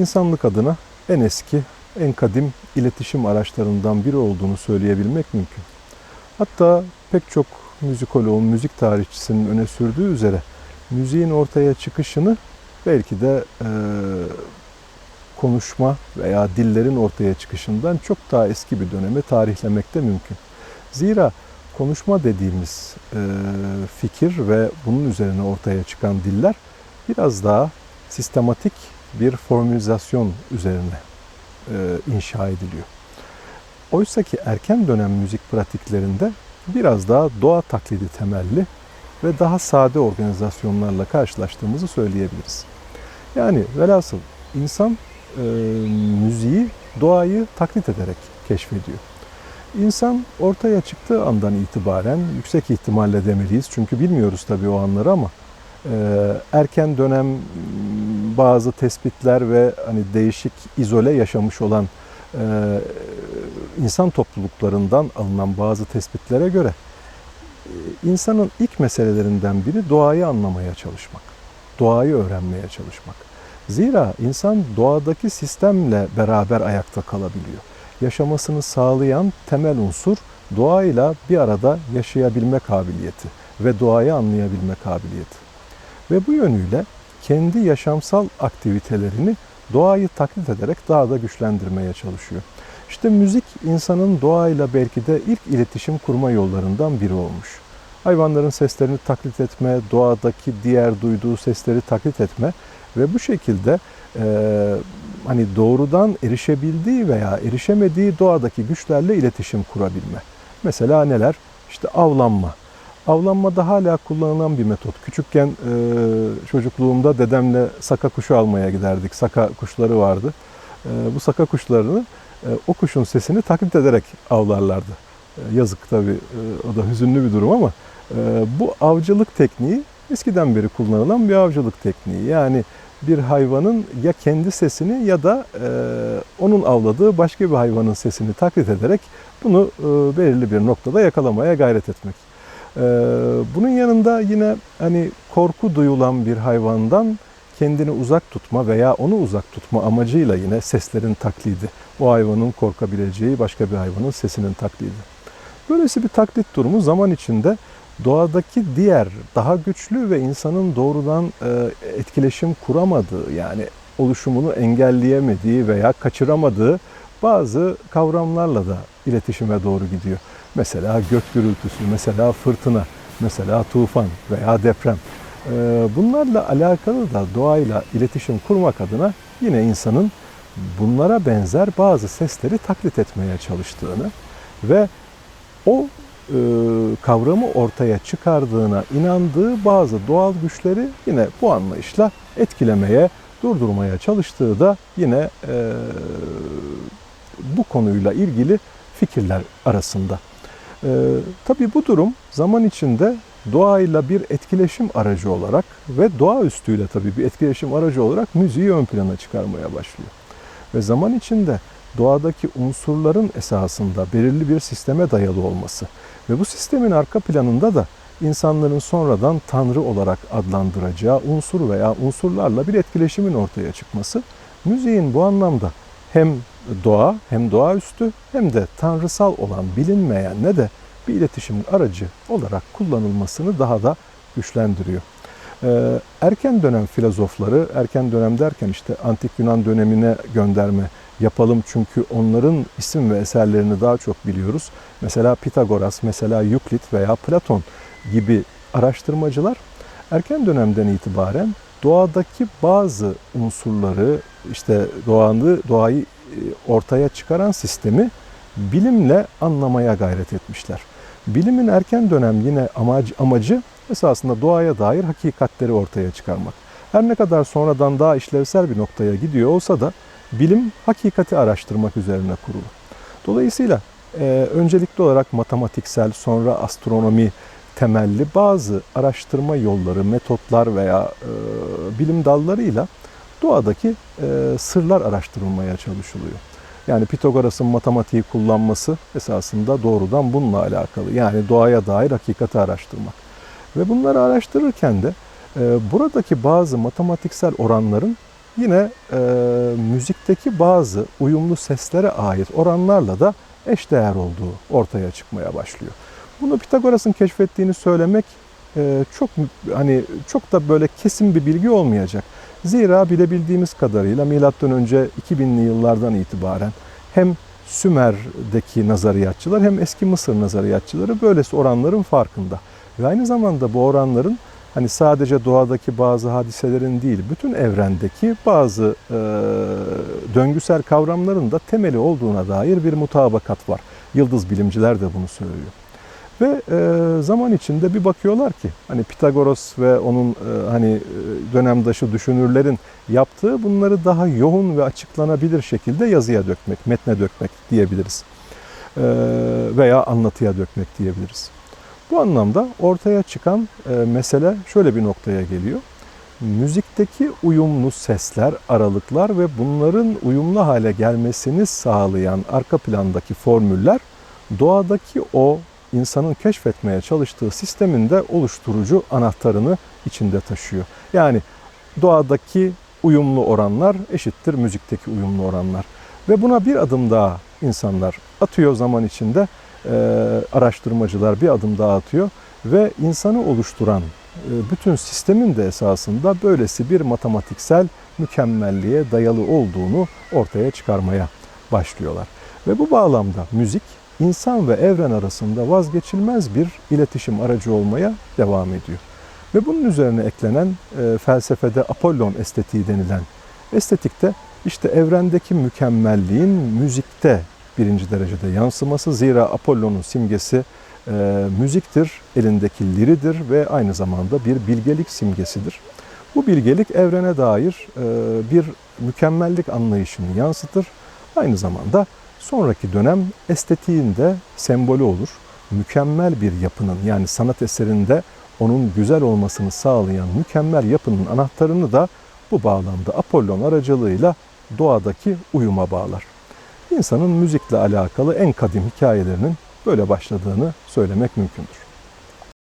insanlık adına en eski, en kadim iletişim araçlarından biri olduğunu söyleyebilmek mümkün. Hatta pek çok müzikoloğun, müzik tarihçisinin öne sürdüğü üzere müziğin ortaya çıkışını belki de e, konuşma veya dillerin ortaya çıkışından çok daha eski bir döneme tarihlemek de mümkün. Zira konuşma dediğimiz e, fikir ve bunun üzerine ortaya çıkan diller biraz daha sistematik bir formülizasyon üzerine e, inşa ediliyor. Oysa ki erken dönem müzik pratiklerinde biraz daha doğa taklidi temelli ve daha sade organizasyonlarla karşılaştığımızı söyleyebiliriz. Yani velhasıl insan e, müziği, doğayı taklit ederek keşfediyor. İnsan ortaya çıktığı andan itibaren yüksek ihtimalle demeliyiz çünkü bilmiyoruz tabii o anları ama e, erken dönem bazı tespitler ve hani değişik izole yaşamış olan e, insan topluluklarından alınan bazı tespitlere göre e, insanın ilk meselelerinden biri doğayı anlamaya çalışmak, doğayı öğrenmeye çalışmak. Zira insan doğadaki sistemle beraber ayakta kalabiliyor. Yaşamasını sağlayan temel unsur doğayla bir arada yaşayabilme kabiliyeti ve doğayı anlayabilme kabiliyeti. Ve bu yönüyle kendi yaşamsal aktivitelerini doğayı taklit ederek daha da güçlendirmeye çalışıyor. İşte müzik insanın doğayla belki de ilk iletişim kurma yollarından biri olmuş. Hayvanların seslerini taklit etme, doğadaki diğer duyduğu sesleri taklit etme ve bu şekilde e, hani doğrudan erişebildiği veya erişemediği doğadaki güçlerle iletişim kurabilme. Mesela neler? İşte avlanma. Avlanmada hala kullanılan bir metot. Küçükken e, çocukluğumda dedemle saka kuşu almaya giderdik. Saka kuşları vardı. E, bu saka kuşlarını e, o kuşun sesini taklit ederek avlarlardı. E, yazık tabii e, o da hüzünlü bir durum ama e, bu avcılık tekniği eskiden beri kullanılan bir avcılık tekniği. Yani bir hayvanın ya kendi sesini ya da e, onun avladığı başka bir hayvanın sesini taklit ederek bunu e, belirli bir noktada yakalamaya gayret etmek. E, bunun yanında yine hani korku duyulan bir hayvandan kendini uzak tutma veya onu uzak tutma amacıyla yine seslerin taklidi. O hayvanın korkabileceği başka bir hayvanın sesinin taklidi. Böylesi bir taklit durumu zaman içinde doğadaki diğer daha güçlü ve insanın doğrudan e, etkileşim kuramadığı yani oluşumunu engelleyemediği veya kaçıramadığı bazı kavramlarla da iletişime doğru gidiyor. Mesela gök gürültüsü, mesela fırtına, mesela tufan veya deprem. E, bunlarla alakalı da doğayla iletişim kurmak adına yine insanın bunlara benzer bazı sesleri taklit etmeye çalıştığını ve o e, kavramı ortaya çıkardığına inandığı bazı doğal güçleri yine bu anlayışla etkilemeye, durdurmaya çalıştığı da yine e, bu konuyla ilgili fikirler arasında. E, tabii bu durum zaman içinde doğayla bir etkileşim aracı olarak ve doğaüstüyle tabii bir etkileşim aracı olarak müziği ön plana çıkarmaya başlıyor. Ve zaman içinde doğadaki unsurların esasında belirli bir sisteme dayalı olması ve bu sistemin arka planında da insanların sonradan tanrı olarak adlandıracağı unsur veya unsurlarla bir etkileşimin ortaya çıkması müziğin bu anlamda hem doğa hem doğaüstü hem de tanrısal olan bilinmeyen ne de bir iletişimin aracı olarak kullanılmasını daha da güçlendiriyor. Ee, erken dönem filozofları, erken dönem derken işte antik Yunan dönemine gönderme yapalım çünkü onların isim ve eserlerini daha çok biliyoruz. Mesela Pitagoras, mesela Euclid veya Platon gibi araştırmacılar erken dönemden itibaren doğadaki bazı unsurları işte doğanı, doğayı ortaya çıkaran sistemi bilimle anlamaya gayret etmişler. Bilimin erken dönem yine amacı, amacı esasında doğaya dair hakikatleri ortaya çıkarmak. Her ne kadar sonradan daha işlevsel bir noktaya gidiyor olsa da bilim hakikati araştırmak üzerine kurulu. Dolayısıyla e, öncelikli olarak matematiksel sonra astronomi temelli bazı araştırma yolları, metotlar veya e, bilim dallarıyla doğadaki e, sırlar araştırılmaya çalışılıyor. Yani Pitagoras'ın matematiği kullanması esasında doğrudan bununla alakalı. Yani doğaya dair hakikati araştırmak. Ve bunları araştırırken de e, buradaki bazı matematiksel oranların yine e, müzikteki bazı uyumlu seslere ait oranlarla da eşdeğer olduğu ortaya çıkmaya başlıyor. Bunu Pitagoras'ın keşfettiğini söylemek e, çok hani çok da böyle kesin bir bilgi olmayacak. Zira bilebildiğimiz kadarıyla milattan önce 2000'li yıllardan itibaren hem Sümer'deki nazariyatçılar hem eski Mısır nazariyatçıları böylesi oranların farkında. Ve aynı zamanda bu oranların hani sadece doğadaki bazı hadiselerin değil, bütün evrendeki bazı e, döngüsel kavramların da temeli olduğuna dair bir mutabakat var. Yıldız bilimciler de bunu söylüyor. Ve e, zaman içinde bir bakıyorlar ki hani Pitagoras ve onun e, hani e, dönemdaşı düşünürlerin yaptığı bunları daha yoğun ve açıklanabilir şekilde yazıya dökmek, metne dökmek diyebiliriz. E, veya anlatıya dökmek diyebiliriz. Bu anlamda ortaya çıkan e, mesele şöyle bir noktaya geliyor. Müzikteki uyumlu sesler, aralıklar ve bunların uyumlu hale gelmesini sağlayan arka plandaki formüller doğadaki o insanın keşfetmeye çalıştığı sistemin de oluşturucu anahtarını içinde taşıyor. Yani doğadaki uyumlu oranlar eşittir müzikteki uyumlu oranlar. Ve buna bir adım daha insanlar atıyor zaman içinde. Ee, araştırmacılar bir adım daha atıyor ve insanı oluşturan e, bütün sistemin de esasında böylesi bir matematiksel mükemmelliğe dayalı olduğunu ortaya çıkarmaya başlıyorlar. Ve bu bağlamda müzik insan ve evren arasında vazgeçilmez bir iletişim aracı olmaya devam ediyor. Ve bunun üzerine eklenen e, felsefede Apollon estetiği denilen estetikte işte evrendeki mükemmelliğin müzikte birinci derecede yansıması. Zira Apollon'un simgesi e, müziktir, elindeki liridir ve aynı zamanda bir bilgelik simgesidir. Bu bilgelik evrene dair e, bir mükemmellik anlayışını yansıtır. Aynı zamanda sonraki dönem estetiğin de sembolü olur. Mükemmel bir yapının yani sanat eserinde onun güzel olmasını sağlayan mükemmel yapının anahtarını da bu bağlamda Apollon aracılığıyla doğadaki uyuma bağlar. İnsanın müzikle alakalı en kadim hikayelerinin böyle başladığını söylemek mümkündür.